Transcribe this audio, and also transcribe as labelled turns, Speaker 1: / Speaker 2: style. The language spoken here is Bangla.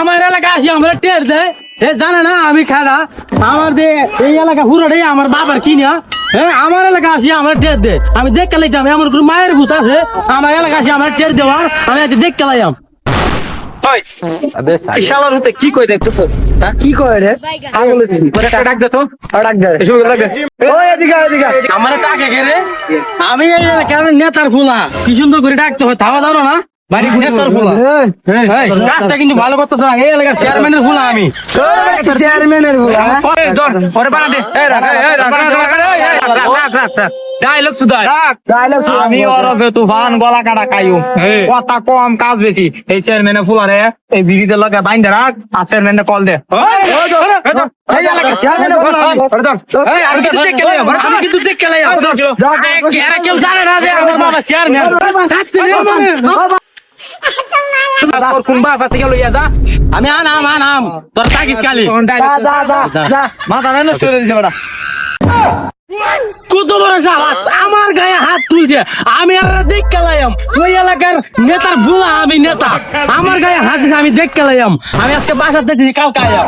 Speaker 1: আমার এলাকা আসি আমরা টের দেয় এ জানে না আমি খাড়া আমার দে এই এলাকা পুরোটাই আমার বাবার কিনা হ্যাঁ আমার এলাকা আসি আমার টের দে। আমি দেখ কেলাইতাম এমন কোন মায়ের ভূত আছে? আমার এলাকা আসি আমার টের দেওয়ার। আমি আজকে দেখ কেলাইম
Speaker 2: এই শালার হতে কি কই দেখতেছ?
Speaker 3: কি কয় রে?
Speaker 2: ডাক দে তো।
Speaker 3: আর ডাক দে।
Speaker 2: এসব ডাক দে।
Speaker 3: ওই এদিকে এদিকে।
Speaker 1: আমার টাকা রে। আমি এই এলাকার নেতার ফুলা। কি সুন্দর করে ডাকতে হয় তাও জানো না। বাড়ি নেতার ফুলা
Speaker 3: এই,
Speaker 1: এই, কাজটা কিন্তু ভালো করতেছ না এই এলাকার চেয়ারম্যানের ফুলা আমি
Speaker 3: তোর চেয়ারম্যানের বউ, হ্যাঁ?
Speaker 2: পরে ধর পরে বানা দে এই রাখ এই রাখ রাখ রাখ রাখ ডায়লগ সুদাই
Speaker 3: Dialogue শুনো।
Speaker 2: আমি অরবে তুফান গলা কাটা কাইও কথা কম কাজ বেশি এই চেয়ারম্যানে ফুলারে এই বিড়িতে লগে বাইন্দে রাখ আর চেয়ারম্যানে কল দে
Speaker 3: ওই ধর, এই এলাকার চেয়ারম্যানের বউ আমি।
Speaker 2: এই আমি কিন্তু দেখ কেলাই
Speaker 1: আমি কিন্তু দেখ কেলাইম
Speaker 3: যা,
Speaker 1: এরা কেউ জানে না যে আমার বাবা চেয়ারম্যান
Speaker 2: তোর কোন বাপ গেল ইয়া যা।
Speaker 1: আমি আনাম আনাম। তোর তাগিদ কালি
Speaker 3: যা, যা, যা, যা।
Speaker 2: মাথা নষ্ট করে দিছে বেটা।
Speaker 1: কত বড় সাহস। আমার গায়ে হাত তুলছে। আমি আর দেখ কেলাইম ওই এলাকার নেতার বুলা আমি নেতা। আমার গায়ে হাত আমি দেখ কেলাইম আমি আজকে বাসা দেখছি কাল কায়াম